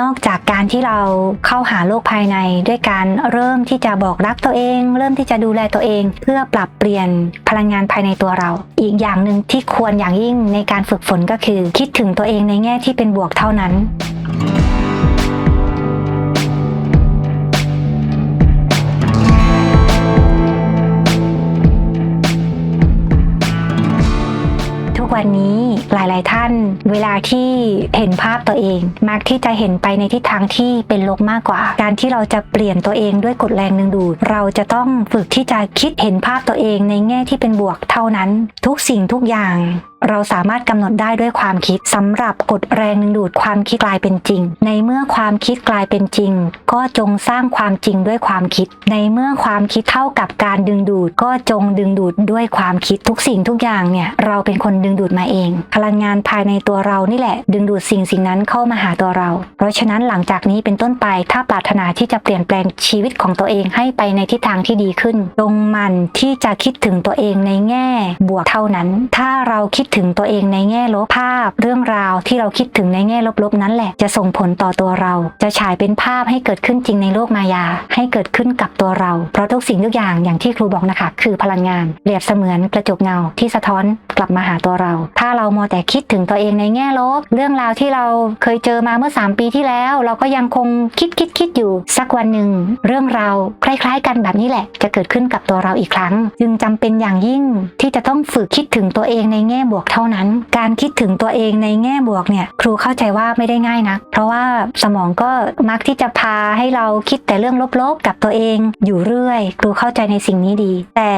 นอกจากการที่เราเข้าหาโลกภายในด้วยการเริ่มที่จะบอกรักตัวเอง เริ่มที่จะดูแลตัวเอง เพื่อปรับเปลี่ยนพลังงานภายในตัวเรา อีกอย่างหนึ่งที่ควรอย่างยิ่งในการฝึกฝนก็คือ คิดถึงตัวเองในแง่ที่เป็นบวกเท่านั้น วันนี้หลาย ๆ ท่าน เวลาที่เห็นภาพตัวเอง มักที่จะเห็นไปในทิศทางที่เป็นลบมากกว่า การที่เราจะเปลี่ยนตัวเองด้วยกฎแรงดึงดูด เราจะต้องฝึกที่จะคิดเห็นภาพตัวเองในแง่ที่เป็นบวกเท่านั้น ทุกสิ่งทุกอย่างเราสามารถกำหนดได้ด้วยความคิดสำหรับกฎแรงดึงดูดความคิดกลายเป็นจริง ในเมื่อความคิดกลายเป็นจริง ก็จงสร้างความจริงด้วยความคิด ในเมื่อความคิดเท่ากับการดึงดูด ก็จงดึงดูดด้วยความคิดทุกสิ่งทุกอย่างเนี่ยเราเป็นคนดึงดูดมาเอง พลังงานภายในตัวเรานี่แหละ ดึงดูดสิ่งสิ่งนั้นเข้ามาหาตัวเรา เพราะฉะนั้นหลังจากนี้เป็นต้นไปถ้าปรารถนาที่จะเปลี่ยนแปลงชีวิตของตัวเองให้ไปในทิศทางที่ดีขึ้นจงมันที่จะคิดถึงตัวเองในแง่ บวกเท่านั้น ถ้าเราคิดถึงตัวเองในแง่ลบภาพ เรื่องราวที่เราคิดถึงในแง่ลบๆนั้นแหละ จะส่งผลต่อตัวเรา จะฉายเป็นภาพให้เกิดขึ้นจริงในโลกมายา ให้เกิดขึ้นกับตัวเรา เพราะทุกสิ่งทุกอย่างอย่างที่ครูบอกนะคะ คือพลังงานเปรียบเสมือนกระจกเงาที่สะท้อน กลับมาหาตัวเรา ถ้าเรามัวแต่คิดถึงตัวเองในแง่ลบ เรื่องราวที่เราเคยเจอมาเมื่อ 3 ปีที่แล้ว เราก็ยังคงคิดคิดคิดอยู่ สักวันหนึ่งเรื่องราวคล้ายๆ กันแบบนี้แหละ จะเกิดขึ้นกับตัวเราอีกครั้ง จึงจำเป็นอย่างยิ่งที่จะต้องฝึกคิดถึงตัวเองในแง่บวกเท่านั้น การคิดถึงตัวเองในแง่บวกเนี่ยครูเข้าใจว่าไม่ได้ง่ายนะเพราะว่าสมองก็มักที่จะพาให้เราคิดแต่เรื่องลบๆ กับตัวเองอยู่เรื่อย ครูเข้าใจในสิ่งนี้ดี แต่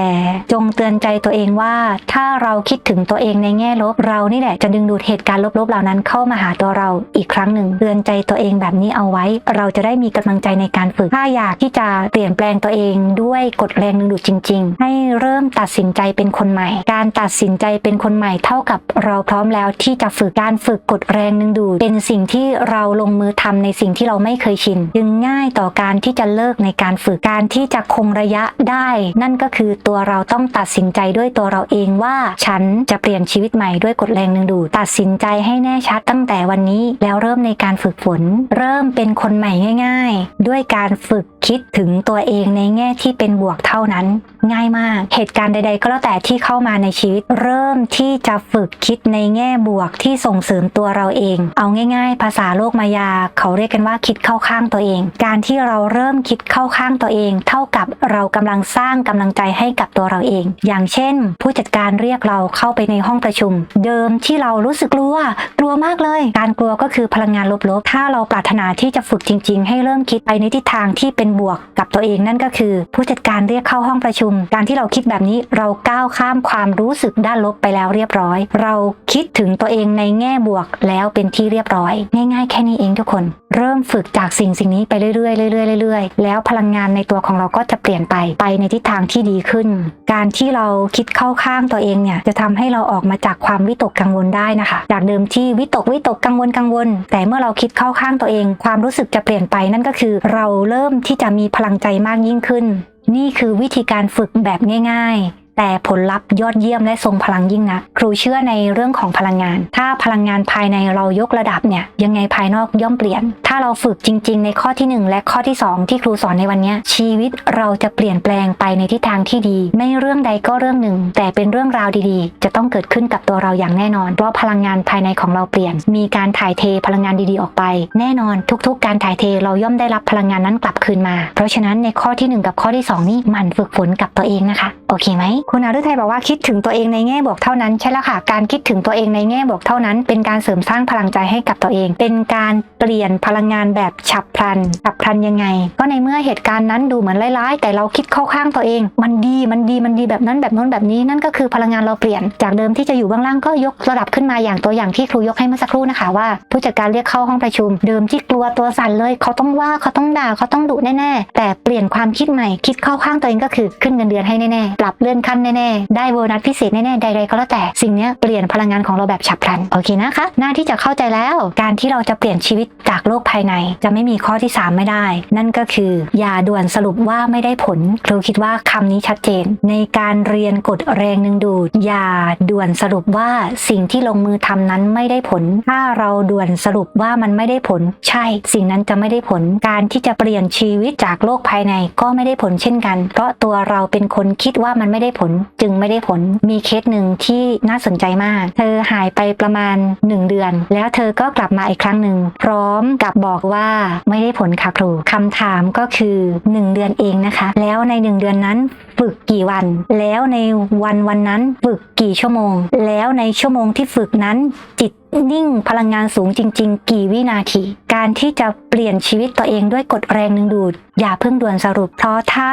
จงเตือนใจตัวเองว่าถ้าเราคิดถึงตัวเองในแง่ลบ เรานี่แหละจะดึงดูดเหตุการณ์ลบๆเหล่านั้นเข้ามาหาตัวเราอีกครั้งหนึ่งเตือนใจตัวเองแบบนี้เอาไว้ เราจะได้มีกำลังใจในการฝึก ถ้าอยากที่จะเปลี่ยนแปลงตัวเองด้วยกฎแรงดึงดูดจริง ๆ ให้เริ่มตัดสินใจเป็นคนใหม่ การตัดสินใจเป็นคนใหม่เท่ากับเราพร้อมแล้วที่จะฝึกการฝึกกฎแรงดึงดูดเป็นสิ่งที่เราลงมือทำในสิ่งที่เราไม่เคยชิน จึงง่ายต่อการที่จะเลิกในการฝึกการที่จะคงระยะได้ นั่นก็คือตัวเราต้องตัดสินใจด้วยตัวเราเองว่าฉันจะเปลี่ยนชีวิตใหม่ด้วยกฎแรงดึงดูดตัดสินใจให้แน่ชัดตั้งแต่วันนี้แล้วเริ่มในการฝึกฝน เริ่มเป็นคนใหม่ง่าย ๆ ด้วยการฝึกคิดถึงตัวเองในแง่ที่เป็นบวกเท่านั้น ง่ายมาก เหตุการณ์ใด ๆ ก็แล้วแต่ที่เข้ามาในชีวิต เริ่มที่จะฝึกคิดในแง่บวกที่ส่งเสริมตัวเราเอง เอาง่าย ๆ ภาษาโลกมายา เขาเรียกกันว่าคิดเข้าข้างตัวเอง การที่เราเริ่มคิดเข้าข้างตัวเอง เท่ากับเรากำลังสร้างกำลังใจให้กับตัวเราเอง อย่างเช่น ผู้จัดการเรียกเราเข้าไปในห้องประชุม เดิมที่เรารู้สึกกลัว กลัวมากเลย การกลัวก็คือพลังงานลบๆ ถ้าเราปรารถนาที่จะฝึกจริง ๆ ให้เริ่มคิดไปในทิศทางที่เป็นบวกกับตัวเองนั่นก็คือ ผู้จัดการเรียกเข้าห้องประชุมการที่เราคิดแบบนี้เราก้าวข้ามความรู้สึกด้านลบไปแล้วเรียบร้อย เราคิดถึงตัวเองในแง่บวกแล้วเป็นที่เรียบร้อย ง่าย ๆ แค่นี้เองทุกคน เริ่มฝึกจากสิ่งสิ่งนี้ไปเรื่อยๆเรื่อยๆเรื่อยๆแล้วพลังงานในตัวของเราก็จะเปลี่ยนไปไปในทิศทางที่ดีขึ้น การที่เราคิดเข้าข้างตัวเองเนี่ยจะทำให้เราออกมาจากความวิตกกังวลได้นะคะ จากเดิมที่วิตกวิตกกังวลกังวล แต่เมื่อเราคิดเข้าข้างตัวเอง ความรู้สึกจะเปลี่ยนไปนั่นก็คือ เราเริ่มที่จะมีพลังใจมากยิ่งขึ้น นี่คือวิธีการฝึกแบบง่าย ๆ แต่ผลลัพธ์ยอดเยี่ยมและทรงพลังยิ่งนะ ครูเชื่อในเรื่องของพลังงาน ถ้าพลังงานภายในเรายกระดับเนี่ยยังไงภายนอกย่อมเปลี่ยน ถ้าเราฝึกจริง ๆ ในข้อที่ 1 และข้อที่ 2 ที่ครูสอนในวันนี้ชีวิตเราจะเปลี่ยนแปลงไปในทิศทางที่ดี ไม่เรื่องใดก็เรื่องหนึ่ง แต่เป็นเรื่องราวดีๆ จะต้องเกิดขึ้นกับตัวเราอย่างแน่นอน เพราะพลังงานภายในของเราเปลี่ยน มีการถ่ายเทพลังงานดีๆออกไป แน่นอนทุกๆ การถ่ายเทเราย่อมได้รับพลังงานนั้นกลับคืนมา เพราะฉะนั้นในข้อที่หนึ่งกับข้อที่สองนี่หมั่นฝึกฝนกับตัวเองนะคะ โอเคไหมคุณอารุไทยบอกว่าคิดถึงตัวเองในแง่บวกเท่านั้นใช่แล้วค่ะ การคิดถึงตัวเองในแง่บวกเท่านั้น เป็นการเสริมสร้างพลังใจให้กับตัวเอง เป็นการเปลี่ยนพลังงานแบบฉับพลันฉับพลันยังไง ก็ในเมื่อเหตุการณ์นั้นดูเหมือนร้ายๆ แต่เราคิดเข้าข้างตัวเอง มันดีมันดีมันดีแบบนั้นแบบน้นแบบนี้นั่นก็คือพลังงานเราเปลี่ยน จากเดิมที่จะอยู่เบื้องล่างก็ยกระดับขึ้นมาอย่างตัวอย่างที่ครูยกให้เมื่อสักครู่นะคะว่าผู้จัดการเรียกเข้าห้องประชุม เดิมที่กลัวตัวสั่นเลยเขาต้องว่าเขาต้องด่าเขาต้องดุแน่ๆแต่เปลี่ยนความคิดใหม่ คิดเข้าข้างตัวเองก็คือขึ้นเงินเดือนให้แน่ๆปรับเลื่อนขั้นแน่ๆ ได้โบนัสพิเศษแน่ๆ ใดๆก็แล้วแต่สิ่งนี้เปลี่ยนพลังงานของเราแบบฉับพลัน โอเคนะคะ หน้าที่จะเข้าใจแล้ว การที่เราจะเปลี่ยนชีวิตจากโลกภายใน จะไม่มีข้อที่ 3 ไม่ได้ นั่นก็คือ อย่าด่วนสรุปว่าไม่ได้ผล ครูคิดว่าคำนี้ชัดเจน ในการเรียนกฎแรงดึงดูด อย่าด่วนสรุปว่าสิ่งที่ลงมือทำนั้นไม่ได้ผล ถ้าเราด่วนสรุปว่ามันไม่ได้ผล ใช่ สิ่งนั้นจะไม่ได้ผล การที่จะเปลี่ยนชีวิตจากโลกภายในก็ไม่ได้ผลเช่นกัน เพราะตัวเราเป็นคนคิดว่ามันไม่ได้ผลจึงไม่ได้ผลมีเคสหนึ่งที่น่าสนใจมาก เธอหายไปประมาณ 1 เดือน แล้วเธอก็กลับมาอีกครั้งหนึ่งพร้อมกับบอกว่าไม่ได้ผลค่ะครูคำถามก็คือ 1 เดือนเองนะคะ แล้วใน 1 เดือนนั้นฝึกกี่วัน แล้วในวันวันนั้นฝึกกี่ชั่วโมง แล้วในชั่วโมงที่ฝึกนั้นจิต นิ่งพลังงานสูงจริง ๆ กี่วินาที การที่จะเปลี่ยนชีวิตตัวเองด้วยกฎแรงดึงดูด อย่าเพิ่งด่วนสรุป เพราะถ้า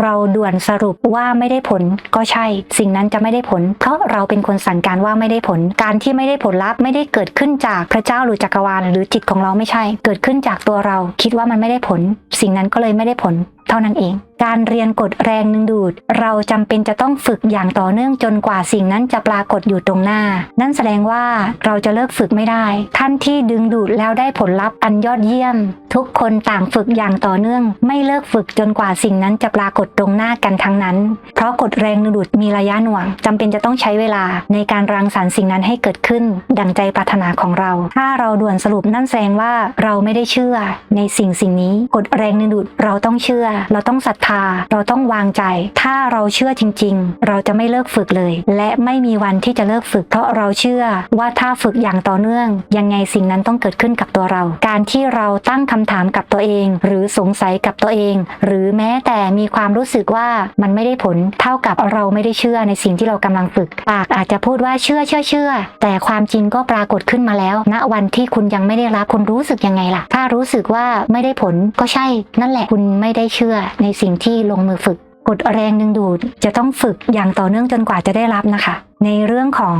เราด่วนสรุปว่าไม่ได้ผลก็ใช่ สิ่งนั้นจะไม่ได้ผล เพราะเราเป็นคนสั่งการว่าไม่ได้ผล การที่ไม่ได้ผลลัพธ์ไม่ได้เกิดขึ้นจากพระเจ้าหรือจักรวาลหรือจิตของเราไม่ใช่ เกิดขึ้นจากตัวเราคิดว่ามันไม่ได้ผล สิ่งนั้นก็เลยไม่ได้ผล เท่านั้นเอง การเรียนกฎแรงดึงดูด เราจำเป็นจะต้องฝึกอย่างต่อเนื่องจนกว่าสิ่งนั้นจะปรากฏอยู่ตรงหน้า นั่นแสดงว่าเราจะเลิกฝึกไม่ได้ ท่านที่ดึงดูดแล้วได้ผลลัพธ์อันยอดเยี่ยม ทุกคนต่างฝึกอย่างต่อเนื่อง ไม่เลิกฝึกจนกว่าสิ่งนั้นจะปรากฏตรงหน้ากันทั้งนั้น เพราะกฎแรงดึงดูดมีระยะหน่วงจำเป็นจะต้องใช้เวลาในการรังสรรค์สิ่งนั้นให้เกิดขึ้น ดังใจปรารถนาของเรา ถ้าเราด่วนสรุปนั่นแสดงว่าเราไม่ได้เชื่อในสิ่งสิ่งนี้ กฎแรงดึงดูดเราต้องเชื่อ เราต้องศรัทธาเราต้องวางใจ ถ้าเราเชื่อจริง ๆ เราจะไม่เลิกฝึกเลย และไม่มีวันที่จะเลิกฝึก เพราะเราเชื่อว่าถ้าฝึกอย่างต่อเนื่อง ยังไงสิ่งนั้นต้องเกิดขึ้นกับตัวเรา การที่เราตั้งคำถามกับตัวเอง หรือสงสัยกับตัวเอง หรือแม้แต่มีความรู้สึกว่ามันไม่ได้ผลเท่ากับเราไม่ได้เชื่อในสิ่งที่เรากำลังฝึกปากอาจจะพูดว่าเชื่อเชื่อเชื่อ แต่ความจริงก็ปรากฏขึ้นมาแล้วณวันที่คุณยังไม่ได้รับคุณรู้สึกยังไงล่ะ ถ้ารู้สึกว่าไม่ได้ผลก็ใช่ นั่นแหละคุณไม่ได้เชื่อในสิ่งที่ลงมือฝึกกดแรงดึงดูดจะต้องฝึกอย่างต่อเนื่องจนกว่าจะได้รับนะคะในเรื่องของ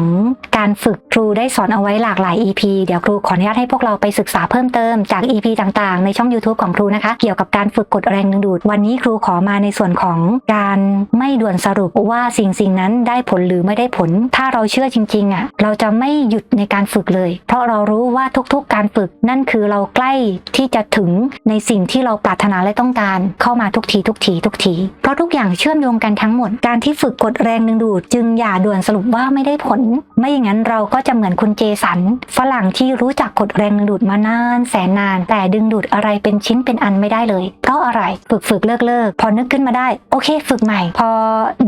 การฝึกครูได้สอนเอาไว้หลากหลาย EP เดี๋ยวครูขออนุญาตให้พวกเราไปศึกษาเพิ่มเติมจาก EP ต่างๆ ในช่อง YouTube ของครูนะคะ เกี่ยวกับการฝึกกดแรงดึงดูด วันนี้ครูขอมาในส่วนของการไม่ด่วนสรุปว่าสิ่งสิ่งนั้นได้ผลหรือไม่ได้ผล ถ้าเราเชื่อจริงๆอะเราจะไม่หยุดในการฝึกเลย เพราะเรารู้ว่าทุกๆ การฝึกนั่นคือเราใกล้ที่จะถึงในสิ่งที่เราปรารถนาและต้องการเข้ามาทุกทีทุกทีทุกทีเพราะทุกอย่างเชื่อมโยงกันทั้งหมดการที่ฝึกกดแรงดึงดูด จึงอย่าด่วนสรุปว่าไม่ได้ผล ไม่อย่างนั้นเราก็จะเหมือนคุณเจสัน ฝรั่งที่รู้จักกดแรงดึงดูดมานาน แสนนาน แต่ดึงดูดอะไรเป็นชิ้นเป็นอันไม่ได้เลยเพราะอะไรฝึกฝึกเลิกเลิกพอนึกขึ้นมาได้ โอเค ฝึกใหม่ พอ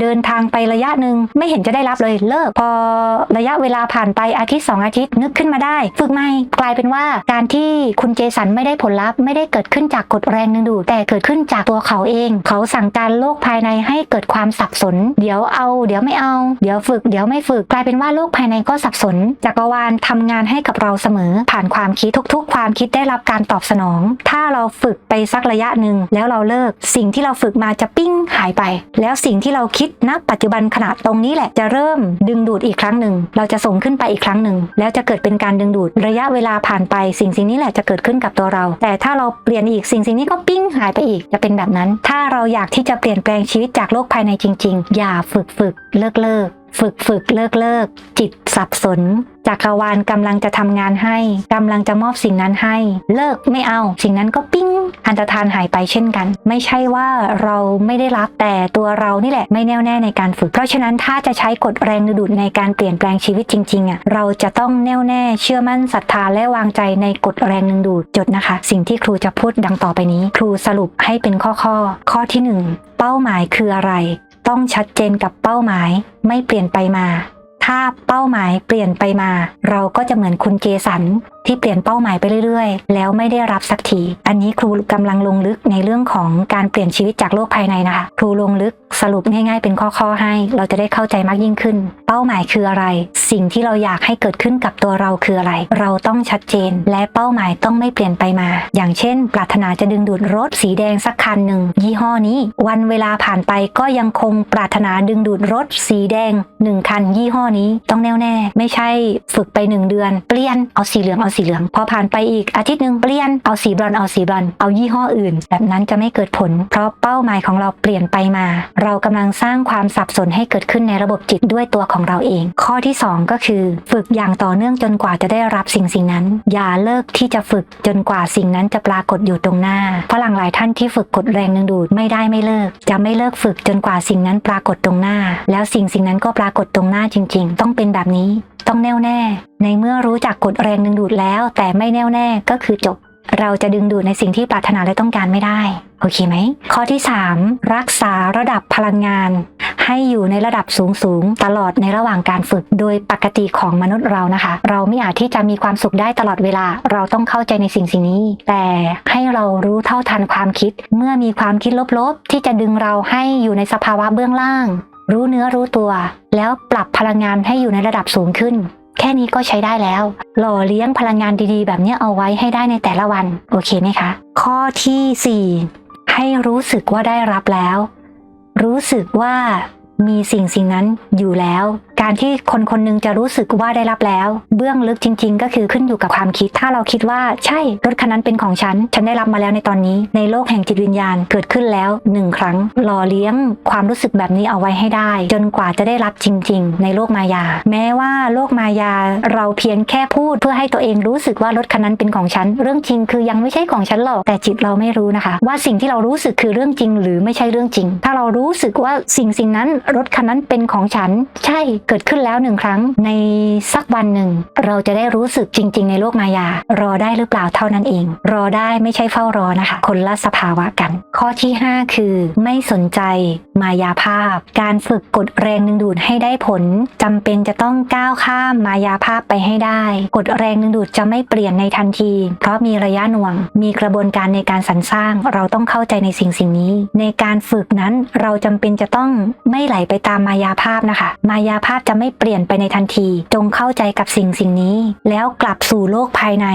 เดินทางไประยะหนึ่งไม่เห็นจะได้รับเลยเลิก พอระยะเวลาผ่านไปอาทิตย์สองอาทิตย์นึกขึ้นมาได้ ฝึกใหม่กลายเป็นว่าการที่คุณเจสันไม่ได้ผลลัพธ์ไม่ได้เกิดขึ้นจากกฎแรงดึงดูดแต่เกิดขึ้นจากตัวเขาเอง เขาสั่งการโลกภายในให้เกิดความสับสน เดี๋ยวเอา เดี๋ยวไม่เอา เดี๋ยวฝึก เดี๋ยวไม่ฝึกกลายเป็นว่าโลกภายในก็สับสน จักรวาลทำงานให้กับเราเสมอ ผ่านความคิดทุก ๆ ความคิดได้รับการตอบสนอง ถ้าเราฝึกไปสักระยะหนึ่งแล้วเราเลิก สิ่งที่เราฝึกมาจะปิ้งหายไป แล้วสิ่งที่เราคิดณปัจจุบันขณะตรงนี้แหละจะเริ่มดึงดูดอีกครั้งหนึ่งเราจะส่งขึ้นไปอีกครั้งหนึ่งแล้วจะเกิดเป็นการดึงดูดระยะเวลาผ่านไป สิ่งสิ่งนี้แหละจะเกิดขึ้นกับตัวเรา แต่ถ้าเราเปลี่ยนอีกสิ่งสิ่งนี้ก็ปิ้งหายไปอีกจะเป็นแบบนั้น ถ้าเราอยากที่จะเปลี่ยนแปลงชีวิตจากโลกภายในจริง ๆ อย่าฝึกฝึกเลิกเลิก ฝึกฝึกเลิกเลิก จิตสับสนจักรวาลกำลังจะทำงานให้กำลังจะมอบสิ่งนั้นให้ เลิกไม่เอา สิ่งนั้นก็ปิ้ง อันตรธานหายไปเช่นกัน ไม่ใช่ว่าเราไม่ได้รับแต่ตัวเรานี่แหละไม่แน่วแน่ในการฝึก เพราะฉะนั้นถ้าจะใช้กฎแรงดึงดูดในการเปลี่ยนแปลงชีวิตจริงๆอะเราจะต้องแน่วแน่เชื่อมั่นศรัทธาและวางใจในกฎแรงดึงดูดจดนะคะ สิ่งที่ครูจะพูดดังต่อไปนี้ ครูสรุปให้เป็นข้อข้อ ข้อที่หนึ่งเป้าหมายคืออะไร ต้องชัดเจนกับเป้าหมายไม่เปลี่ยนไปมา ถ้าเป้าหมายเปลี่ยนไปมา เราก็จะเหมือนคุณเจสัน ที่เปลี่ยนเป้าหมายไปเรื่อยๆ แล้วไม่ได้รับสักที อันนี้ครูกำลังลงลึกในเรื่องของการเปลี่ยนชีวิตจากโลกภายในนะคะ ครูลงลึกสรุปง่ายๆ เป็นข้อๆให้ เราจะได้เข้าใจมากยิ่งขึ้น เป้าหมายคืออะไร สิ่งที่เราอยากให้เกิดขึ้นกับตัวเราคืออะไร เราต้องชัดเจน และเป้าหมายต้องไม่เปลี่ยนไปมา อย่างเช่น ปรารถนาจะดึงดูดรถสีแดงสักคันหนึ่งยี่ห้อนี้ วันเวลาผ่านไปก็ยังคงปรารถนาดึงดูดรถสีแดงหนึ่งคันยี่ห้อนี้ต้องแน่วแน่ไม่ใช่ฝึกไปหนึ่งเดือน เปลี่ยนเอาสีเหลืองเอาสีเหลือง พอผ่านไปอีกอาทิตย์หนึ่งเปลี่ยนเอาสีบรอนเอาสีบรอนเอายี่ห้ออื่น แบบนั้นจะไม่เกิดผล เพราะเป้าหมายของเราเปลี่ยนไปมา เรากำลังสร้างความสับสนให้เกิดขึ้นในระบบจิตด้วยตัวของเราเอง ข้อที่สองก็คือ ฝึกอย่างต่อเนื่องจนกว่าจะได้รับสิ่งสิ่งนั้น อย่าเลิกที่จะฝึกจนกว่าสิ่งนั้นจะปรากฏอยู่ตรงหน้าฝรั่งหลายท่านที่ฝึกกดแรงดึงดูดไม่ได้ไม่เลิก จะไม่เลิกฝึกจนกว่าสิ่งนั้นปรากฏตรงหน้า แล้วสิ่งสิ่งนั้นก็ปรากฏตรงหน้าจริง ๆ ต้องเป็นแบบนี้ ต้องแน่วแน่ ในเมื่อรู้จักกฎแรงดึงดูดแล้วแต่ไม่แน่วแน่ก็คือจบ เราจะดึงดูดในสิ่งที่ปรารถนาและต้องการไม่ได้ โอเคไหม ข้อที่ 3 รักษาระดับพลังงาน ให้อยู่ในระดับสูงสูงตลอดในระหว่างการฝึกโดยปกติของมนุษย์เรานะคะ เราไม่อาจที่จะมีความสุขได้ตลอดเวลา เราต้องเข้าใจในสิ่งสิ่งนี้ แต่ให้เรารู้เท่าทันความคิด เมื่อมีความคิดลบๆ ที่จะดึงเราให้อยู่ในสภาวะเบื้องล่างรู้เนื้อรู้ตัว แล้วปรับพลังงานให้อยู่ในระดับสูงขึ้น แค่นี้ก็ใช้ได้แล้ว หล่อเลี้ยงพลังงานดีๆ แบบนี้เอาไว้ให้ได้ในแต่ละวัน โอเคไหมคะ ข้อทีสี่4 ให้รู้สึกว่าได้รับแล้ว รู้สึกว่า มีสิ่งสิ่งนั้นอยู่แล้ว การที่คนคนหนึงจะรู้สึกว่าได้รับแล้ว เบื้องลึกจริง ๆ ก็คือขึ้นอยู่กับความคิด ถ้าเราคิดว่าใช่รถคันนั้นเป็นของฉัน ฉันได้รับมาแล้วในตอนนี้ ในโลกแห่งจิตวิญญาณเกิดขึ้นแล้วหนึ่งครั้งหล่อเลี้ยงความรู้สึกแบบนี้เอาไว้ให้ได้ จนกว่าจะได้รับจริง ๆ ในโลกมายา แม้ว่าโลกมายาเราเพียงแค่พูด เพื่อให้ตัวเองรู้สึกว่ารถคันนั้นเป็นของฉัน เรื่องจริงคือยังไม่ใช่ของฉันหรอกแต่จิตเราไม่รู้นะคะ ว่าสิ่งที่เรารู้สึกคือเรื่องจริง หรือไม่ใช่เรื่องจริง ถ้าเรารู้สึกว่าสิ่งสิ่งนั้นรถคันนั้นเป็นของฉัน ใช่เกิดขึ้นแล้วหนึ่งครั้ง ในสักวันหนึ่ง เราจะได้รู้สึกจริง ๆ ในโลกมายา รอได้หรือเปล่าเท่านั้นเอง รอได้ไม่ใช่เฝ้ารอนะคะ คนละสภาวะกัน ข้อที่ 5 คือ ไม่สนใจมายาภาพ การฝึกกดแรงดึงดูดให้ได้ผลจำเป็นจะต้องก้าวข้ามมายาภาพไปให้ได้ กดแรงดึงดูดจะไม่เปลี่ยนในทันที เพราะมีระยะหน่วง มีกระบวนการในการสรรสร้าง เราต้องเข้าใจในสิ่งสิ่งนี้ ในการฝึกนั้นเราจำเป็นจะต้องไม่ไหลไปตามมายาภาพนะคะ มายาภาพจะไม่เปลี่ยนไปในทันที จงเข้าใจกับสิ่งสิ่งนี้ แล้วกลับสู่โลกภายใน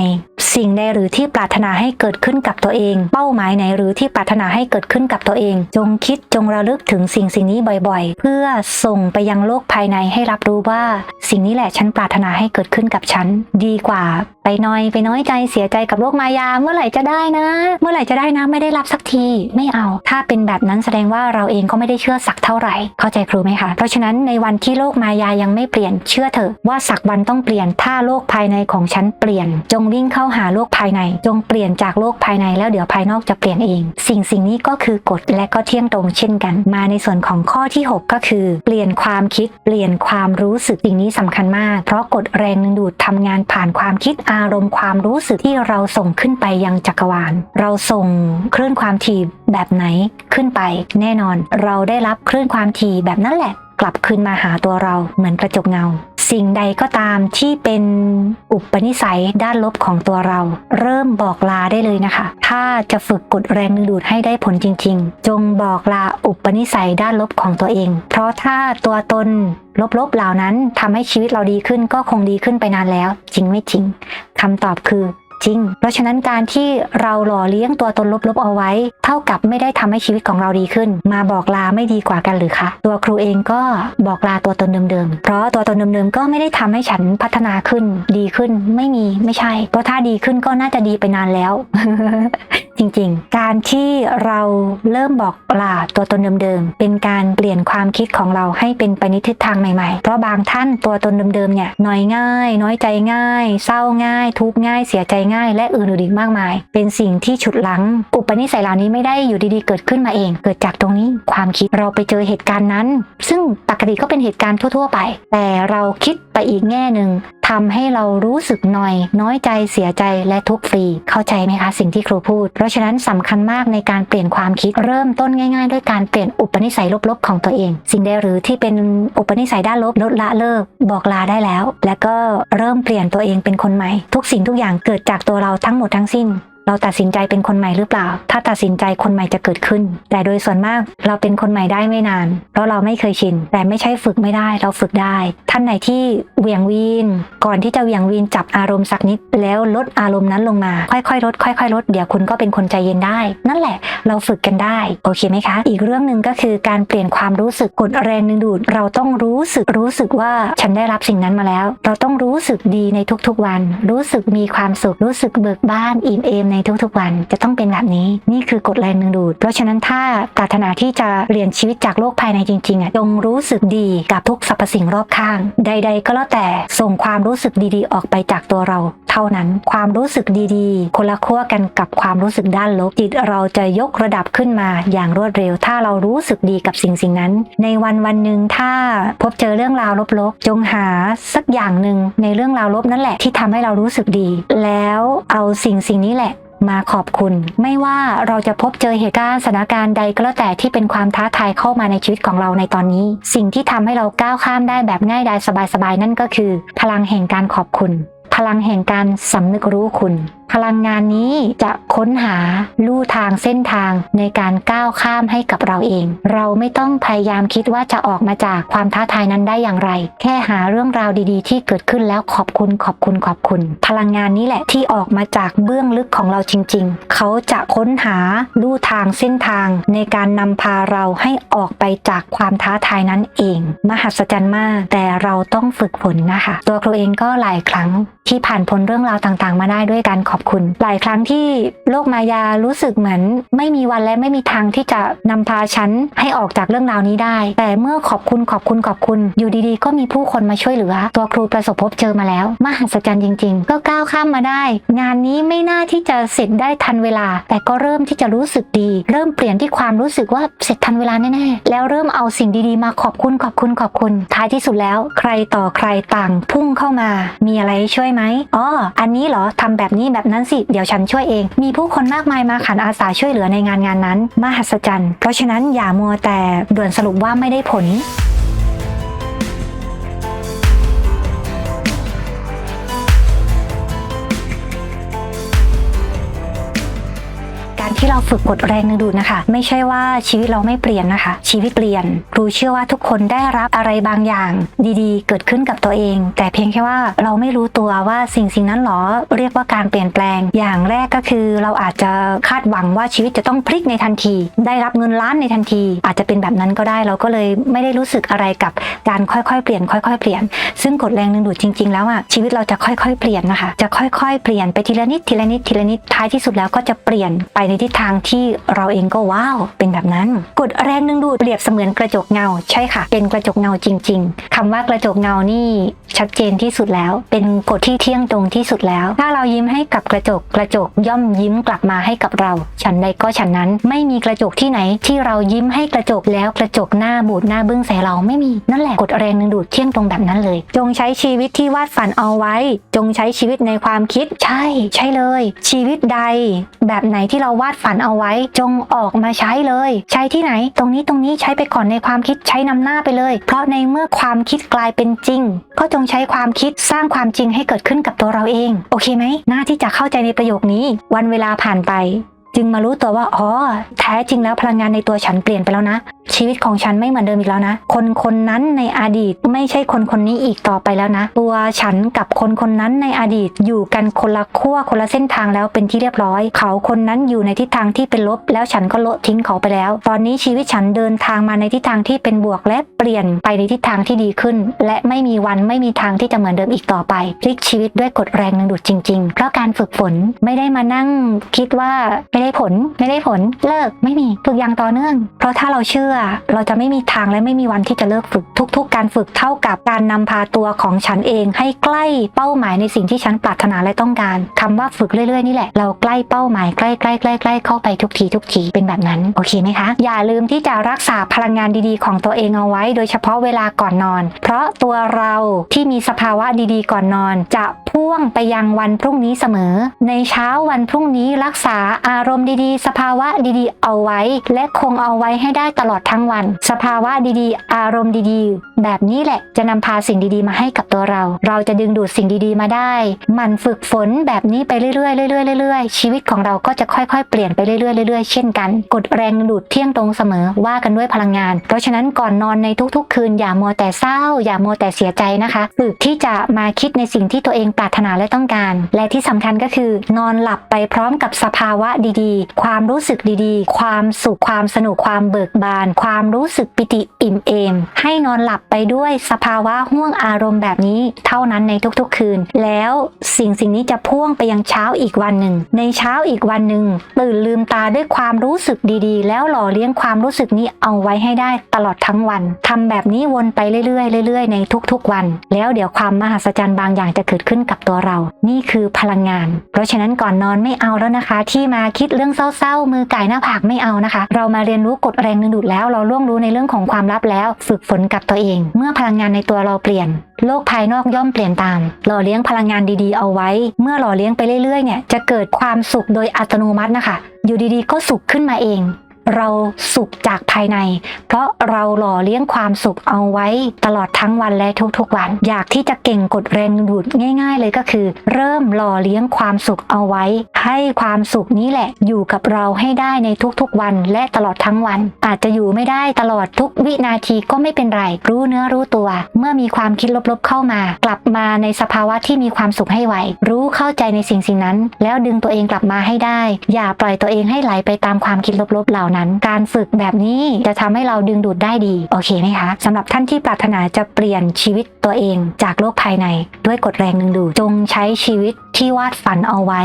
สิ่งใดหรือที่ปรารถนาให้เกิดขึ้นกับตัวเอง เป้าหมายไหนหรือที่ปรารถนาให้เกิดขึ้นกับตัวเอง จงคิดจงระลึกถึงสิ่งสิ่งนี้บ่อยๆ เพื่อส่งไปยังโลกภายในให้รับรู้ว่า สิ่งนี้แหละฉันปรารถนาให้เกิดขึ้นกับฉัน ดีกว่า ไปน้อยไปน้อยใจเสียใจกับโลกมายา เมื่อไหร่จะได้นะ เมื่อไหร่จะได้นะไม่ได้รับสักทีไม่เอา ถ้าเป็นแบบนั้นแสดงว่าเราเองก็ไม่ได้เชื่อสักเท่าไหร่ เข้าใจครูไหมคะเพราะฉะนั้นในวันที่โลกมายายังไม่เปลี่ยนเชื่อเถอะว่าสักวันต้องเปลี่ยนถ้าโลกภายในของฉันเปลี่ยน จงวิ่งเข้าหาโลกภายใน จงเปลี่ยนจากโลกภายในแล้วเดี๋ยวภายนอกจะเปลี่ยนเอง สิ่งสิ่งนี้ก็คือกฎและก็เที่ยงตรงเช่นกัน มาในส่วนของข้อที่ 6 ก็คือ เปลี่ยนความคิดเปลี่ยนความรู้สึกสิ่งนี้สำคัญมาก เพราะกฎแรงดึงดูดทำงานผ่านความคิดอารมณ์ความรู้สึกที่เราส่งขึ้นไปยังจักรวาล เราส่งคลื่นความถี่แบบไหนขึ้นไป แน่นอนเราได้รับคลื่นความถี่แบบนั้นแหละ กลับคืนมาหาตัวเราเหมือนกระจกเงา สิ่งใดก็ตามที่เป็นอุปนิสัยด้านลบของตัวเรา เริ่มบอกลาได้เลยนะคะ ถ้าจะฝึกกดแรงดึงดูดให้ได้ผลจริง ๆ จงบอกลาอุปนิสัยด้านลบของตัวเอง เพราะถ้าตัวตนลบๆเหล่านั้นทำให้ชีวิตเราดีขึ้นก็คงดีขึ้นไปนานแล้ว จริงไม่จริงคำตอบคือ จริง เพราะฉะนั้นการที่เราหล่อเลี้ยงตัวตนลบๆเอาไว้ เท่ากับไม่ได้ทำให้ชีวิตของเราดีขึ้น มาบอกลาไม่ดีกว่ากันหรือคะตัวครูเองก็บอกลาตัวตนเดิมๆเพราะตัวตนเดิมๆก็ไม่ได้ทำให้ฉันพัฒนาขึ้นดีขึ้นไม่มีไม่ใช่ เพราะถ้าดีขึ้นก็น่าจะดีไปนานแล้ว จริงๆ การที่เราเริ่มบอกลาตัวตนเดิมๆ เป็นการเปลี่ยนความคิดของเราให้เป็นไปในทิศทางใหม่ๆ เพราะบางท่านตัวตนเดิมๆ เนี่ยน้อยง่าย น้อยใจง่าย เศร้าง่าย ทุกข์ง่าย เสียใจง่าย และอื่นๆอีกมากมาย เป็นสิ่งที่ฉุดลัง อุปนิสัยเหล่านี้ไม่ได้อยู่ดีๆ เกิดขึ้นมาเอง เกิดจากตรงนี้ความคิดเราไปเจอเหตุการณ์นั้น ซึ่งปกติก็เป็นเหตุการณ์ทั่ว ๆ ไป แต่เราคิดไปอีกแง่หนึ่งทำให้เรารู้สึกหน่อย น้อยใจเสียใจและทุกข์ฟรี เข้าใจไหมคะ สิ่งที่ครูพูด เพราะฉะนั้นสำคัญมากในการเปลี่ยนความคิดเริ่มต้นง่ายๆ ด้วยการเปลี่ยนอุปนิสัยลบๆของตัวเอง สิ่งใดหรือที่เป็นอุปนิสัยด้านลบลดละเลิก บอกลาได้แล้ว และก็เริ่มเปลี่ยนตัวเองเป็นคนใหม่ ทุกสิ่งทุกอย่างเกิดจากตัวเราทั้งหมดทั้งสิ้น เราตัดสินใจเป็นคนใหม่หรือเปล่า ถ้าตัดสินใจคนใหม่จะเกิดขึ้น แต่โดยส่วนมากเราเป็นคนใหม่ได้ไม่นาน เพราะเราไม่เคยชิน แต่ไม่ใช่ฝึกไม่ได้ เราฝึกได้ ท่านไหนที่เหวี่ยงวีน ก่อนที่จะเหวี่ยงวีนจับอารมณ์สักนิด แล้วลดอารมณ์นั้นลงมา ค่อยๆ ลด ค่อย ๆ ลด เดี๋ยวคุณก็เป็นคนใจเย็นได้ นั่นแหละ เราฝึกกันได้ โอเคไหมคะ อีกเรื่องหนึ่งก็คือการเปลี่ยนความรู้สึกกดแรงดึงดูด เราต้องรู้สึก รู้สึกว่าฉันได้รับสิ่งนั้นมาแล้ว เราต้องรู้สึกดีในทุกๆวัน รู้สึกมีความสุข รู้สึกเบิกบาน อิ่มเอมในทุกๆวันจะต้องเป็นแบบนี้ นี่คือกฎแรงดึงดูด เพราะฉะนั้นถ้าปรารถนาที่จะเปลี่ยนชีวิตจากโลกภายในจริงๆอะจงรู้สึกดีกับทุกสรรพสิ่งรอบข้าง ใด ๆ ก็แล้วแต่ส่งความรู้สึกดีๆ ออกไปจากตัวเรา เท่านั้นความรู้สึกดีๆ คนละขั้วกันกับความรู้สึกด้านลบจิตเราจะยกระดับขึ้นมาอย่างรวดเร็ว ถ้าเรารู้สึกดีกับสิ่งสิ่งนั้น ในวันวันหนึ่งถ้าพบเจอเรื่องราวลบๆ จงหาสักอย่างหนึ่งในเรื่องราวลบนั่นแหละที่ทำให้เรารู้สึกดี แล้วเอาสิ่งสิ่งนี้แหละ มาขอบคุณ ไม่ว่าเราจะพบเจอเหตุการณ์สถานการณ์ใดก็แล้วแต่ที่เป็นความท้าทายเข้ามาในชีวิตของเราในตอนนี้ สิ่งที่ทำให้เราก้าวข้ามได้แบบง่ายดายสบายๆนั่นก็คือ พลังแห่งการขอบคุณ พลังแห่งการสำนึกรู้คุณ พลังงานนี้จะค้นหาลู่ทางเส้นทางในการก้าวข้ามให้กับเราเอง เราไม่ต้องพยายามคิดว่าจะออกมาจากความท้าทายนั้นได้อย่างไร แค่หาเรื่องราวดีๆ ที่เกิดขึ้นแล้วขอบคุณขอบคุณขอบคุณ พลังงานนี้แหละที่ออกมาจากเบื้องลึกของเราจริง ๆ เขาจะค้นหาลู่ทางเส้นทาง ในการนำพาเราให้ออกไปจากความท้าทายนั้นเอง มหัศจรรย์มาก แต่เราต้องฝึกฝนนะคะ ตัวครูเองก็หลายครั้งที่ผ่านพ้นเรื่องราวต่างๆ มาได้ด้วยการขอบคุณ หลายครั้งที่โลกมายารู้สึกเหมือน ไม่มีวันและไม่มีทางที่จะนำพาฉันให้ออกจากเรื่องราวนี้ได้ แต่เมื่อขอบคุณขอบคุณขอบคุณ อยู่ดีๆ ก็มีผู้คนมาช่วยเหลือ ตัวครูประสบพบเจอมาแล้ว มหัศจรรย์จริง ๆ ก็ก้าวข้ามมาได้ งานนี้ไม่น่าที่จะเสร็จได้ทันเวลา แต่ก็เริ่มที่จะรู้สึกดี เริ่มเปลี่ยนที่ความรู้สึกว่าเสร็จทันเวลาแน่ๆแล้วเริ่มเอาสิ่งดีๆ มาขอบคุณขอบคุณขอบคุณ ท้ายที่สุดแล้ว ใครต่อใครต่างพุ่งเข้ามา มีอะไรให้ช่วยไหมอ๋ออันนี้เหรอทำแบบนี้แบบนั้นสิ เดี๋ยวฉันช่วยเอง มีผู้คนมากมายมาขันอาสาช่วยเหลือในงานงานนั้น มหัศจรรย์ เพราะฉะนั้นอย่ามัวแต่ด่วนสรุปว่าไม่ได้ผล เราฝึกกดแรงดึงดูดนะคะ ไม่ใช่ว่าชีวิตเราไม่เปลี่ยนนะคะ ชีวิตเปลี่ยน ครูเชื่อว่าทุกคนได้รับอะไรบางอย่าง ดีๆ เกิดขึ้นกับตัวเอง แต่เพียงแค่ว่าเราไม่รู้ตัวว่าสิ่งสิ่งนั้นหรอเรียกว่าการเปลี่ยนแปลง อย่างแรกก็คือเราอาจจะคาดหวังว่าชีวิตจะต้องพลิกในทันที ได้รับเงินล้านในทันที อาจจะเป็นแบบนั้นก็ได้เราก็เลยไม่ได้รู้สึกอะไรกับการค่อยๆเปลี่ยนค่อย ๆ เปลี่ยน ซึ่งกดแรงดึงดูดจริง ๆ แล้วอะชีวิตเราจะค่อยๆเปลี่ยนนะคะ จะค่อยๆเปลี่ยนไปทีละนิดทีละนิดทีละนิดท้ายที่สุดแล้วก็จะเปลี่ยนไปในทิศทางที่เราเองก็ว้าวเป็นแบบนั้นกดแรงดึงดูดเปรียบเสมือนกระจกเงาใช่ค่ะ เป็นกระจกเงาจริง ๆคำว่ากระจกเงานี่ชัดเจนที่สุดแล้ว เป็นกฎที่เที่ยงตรงที่สุดแล้ว ถ้าเรายิ้มให้กับกระจกกระจกย่อมยิ้มกลับมาให้กับเรา ฉันใดก็ฉันนั้นไม่มีกระจกที่ไหน ที่เรายิ้มให้กระจกแล้วกระจกหน้าบูดหน้าบึ้งใส่เราไม่มีนั่นแหละกดแรงดึงดูดเที่ยงตรงแบบนั้นเลย จงใช้ชีวิตที่วาดฝันเอาไว้ จงใช้ชีวิตในความคิด ใช่ ใช่เลย ชีวิตใด แบบไหนที่เราวาดฝันเอาไว้ จงออกมาใช้เลย ใช้ที่ไหน ตรงนี้ตรงนี้ใช้ไปก่อนในความคิดใช้นำหน้าไปเลย เพราะในเมื่อความคิดกลายเป็นจริง ก็จงใช้ความคิดสร้างความจริงให้เกิดขึ้นกับตัวเราเอง โอเคไหมหน้าที่จะเข้าใจในประโยคนี้ วันเวลาผ่านไป จึงมารู้ตัวว่าอ๋อแท้จริงแล้วพลังงานในตัวฉันเปลี่ยนไปแล้วนะ ชีวิตของฉันไม่เหมือนเดิมอีกแล้วนะ คนคนนั้นในอดีตไม่ใช่คนคนนี้อีกต่อไปแล้วนะ ตัวฉันกับคนคนนั้นในอดีตอยู่กันคนละขั้วคนละเส้นทางแล้วเป็นที่เรียบร้อย เขาคนนั้นอยู่ในทิศทางที่เป็นลบ แล้วฉันก็ละทิ้งเขาไปแล้ว ตอนนี้ชีวิตฉันเดินทางมาในทิศทางที่เป็นบวกและเปลี่ยนไปในทิศทางที่ดีขึ้น และไม่มีวันไม่มีทางที่จะเหมือนเดิมอีกต่อไปพลิกชีวิตด้วยกฎแรงดึงดูดจริง ๆ เพราะการฝึกฝนไม่ได้มานั่งคิดว่าไม่ได้ผล ไม่ได้ผล เลิกไม่มีฝึกอย่างต่อเนื่อง เพราะถ้าเราเชื่อ เราจะไม่มีทางและไม่มีวันที่จะเลิกฝึกทุก ๆ การฝึกเท่ากับการนำพาตัวของฉันเองให้ใกล้เป้าหมายในสิ่งที่ฉันปรารถนาและต้องการคำว่าฝึกเรื่อยๆนี่แหละเราใกล้เป้าหมายใกล้ๆใกล้ๆใกล้ๆเข้าไปทุกทีทุกทีเป็นแบบนั้นโอเคไหมคะ อย่าลืมที่จะรักษาพลังงานดีๆ ของตัวเองเอาไว้ โดยเฉพาะเวลาก่อนนอน เพราะตัวเราที่มีสภาวะดีๆ ก่อนนอน จะพ่วงไปยังวันพรุ่งนี้เสมอ ในเช้าวันพรุ่งนี้รักษาอารมณ์ดีๆ สภาวะดีๆ เอาไว้ และคงเอาไว้ให้ได้ตลอดทั้งวัน สภาวะดีๆ อารมณ์ดีๆ แบบนี้แหละจะนำพาสิ่งดีๆ มาให้กับตัวเรา เราจะดึงดูดสิ่งดีๆ มาได้ มันฝึกฝนแบบนี้ไปเรื่อยๆเรื่อยๆเรื่อยๆชีวิตของเราก็จะค่อยๆ เปลี่ยนไปเรื่อยๆเรื่อยๆเช่นกัน กดแรงดูดเที่ยงตรงเสมอว่ากันด้วยพลังงาน เพราะฉะนั้นก่อนนอนในทุกๆ คืนอย่ามัวแต่เศร้า อย่ามัวแต่เสียใจนะคะฝึกที่จะมาคิดในสิ่งที่ตัวเองปรารถนาและต้องการ และที่สำคัญก็คือ นอนหลับไปพร้อมกับสภาวะดีๆ ความรู้สึกดีๆ ความสุขความสนุกความเบิกบาน ความรู้สึกปิติอิ่มเอม ให้นอนหลับไปด้วยสภาวะห่วงอารมณ์แบบนี้เท่านั้นในทุกๆคืน แล้วสิ่งสิ่งนี้จะพ่วงไปยังเช้าอีกวันหนึ่ง ในเช้าอีกวันหนึ่งตื่นลืมตาด้วยความรู้สึกดีๆ แล้วหล่อเลี้ยงความรู้สึกนี้เอาไว้ให้ได้ตลอดทั้งวันทำแบบนี้วนไปเรื่อยๆเรื่อยๆในทุกๆวัน แล้วเดี๋ยวความมหัศจรรย์บางอย่างจะเกิดขึ้นกับตัวเรา นี่คือพลังงาน เพราะฉะนั้นก่อนนอนไม่เอาแล้วนะคะ ที่มาคิดเรื่องเศร้าๆมือไก่หน้าผากไม่เอานะคะ เรามาเรียนรู้กฎแรงดึงดูดแล้ว เราล่วงรู้ในเรื่องของความลับแล้ว ฝึกฝนกับตัวเองเมื่อพลังงานในตัวเราเปลี่ยน โลกภายนอกย่อมเปลี่ยนตาม หล่อเลี้ยงพลังงานดีๆเอาไว้ เมื่อหล่อเลี้ยงไปเรื่อยๆเนี่ยจะเกิดความสุขโดยอัตโนมัตินะคะ อยู่ดีๆ ก็สุขขึ้นมาเอง เราสุขจากภายใน เพราะเราหล่อเลี้ยงความสุขเอาไว้ตลอดทั้งวันและทุกๆวัน อยากที่จะเก่งกดแรงดูดง่าย ๆ เลยก็คือ เริ่มหล่อเลี้ยงความสุขเอาไว้ ให้ความสุขนี้แหละอยู่กับเราให้ได้ในทุกๆวัน และตลอดทั้งวัน อาจจะอยู่ไม่ได้ตลอดทุกวินาทีก็ไม่เป็นไร รู้เนื้อรู้ตัว เมื่อมีความคิดลบๆเข้ามา กลับมาในสภาวะที่มีความสุขให้ไหว รู้เข้าใจในสิ่งสิ่งนั้น แล้วดึงตัวเองกลับมาให้ได้ อย่าปล่อยตัวเองให้ไหลไปตามความคิดลบๆเหล่านั้นการฝึกแบบนี้จะทำให้เราดึงดูดได้ดี โอเคไหมคะสำหรับท่านที่ปรารถนาจะเปลี่ยนชีวิตตัวเองจากโลกภายในด้วยกฎแรงดึงดูดจงใช้ชีวิตที่วาดฝันเอาไว้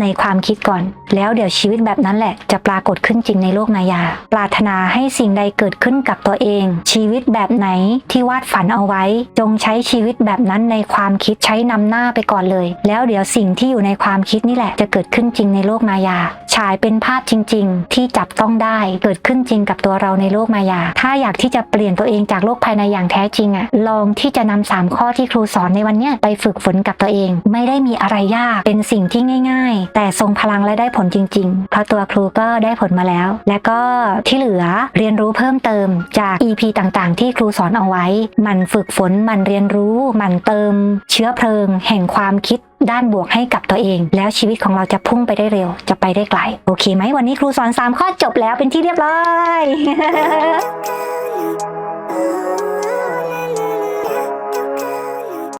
ในความคิดก่อน แล้วเดี๋ยวชีวิตแบบนั้นแหละจะปรากฏขึ้นจริงในโลกมายา ปรารถนาให้สิ่งใดเกิดขึ้นกับตัวเอง ชีวิตแบบไหนที่วาดฝันเอาไว้ จงใช้ชีวิตแบบนั้นในความคิดใช้นำหน้าไปก่อนเลย แล้วเดี๋ยวสิ่งที่อยู่ในความคิดนี่แหละ จะเกิดขึ้นจริงในโลกมายา ฉายเป็นภาพจริง ๆ ที่จับต้องได้เกิดขึ้นจริงกับตัวเราในโลกมายา ถ้าอยากที่จะเปลี่ยนตัวเองจากโลกภายในอย่างแท้จริงอะลองที่จะนำสามข้อที่ครูสอนในวันเนี้ยไปฝึกฝนกับตัวเอง ไม่ได้มีอะไรยากเป็นสิ่งที่ง่าย ๆ แต่ทรงพลังและได้ผลจริงๆ เพราะตัวครูก็ได้ผลมาแล้ว และก็ที่เหลือเรียนรู้เพิ่มเติมจาก EP ต่างๆ ที่ครูสอนเอาไว้ มันฝึกฝนมันเรียนรู้มันเติม เชื้อเพลิง แห่งความคิดด้านบวกให้กับตัวเอง แล้วชีวิตของเราจะพุ่งไปได้เร็ว จะไปได้ไกล โอเคไหมวันนี้ครูสอน 3 ข้อจบแล้วเป็นที่เรียบร้อย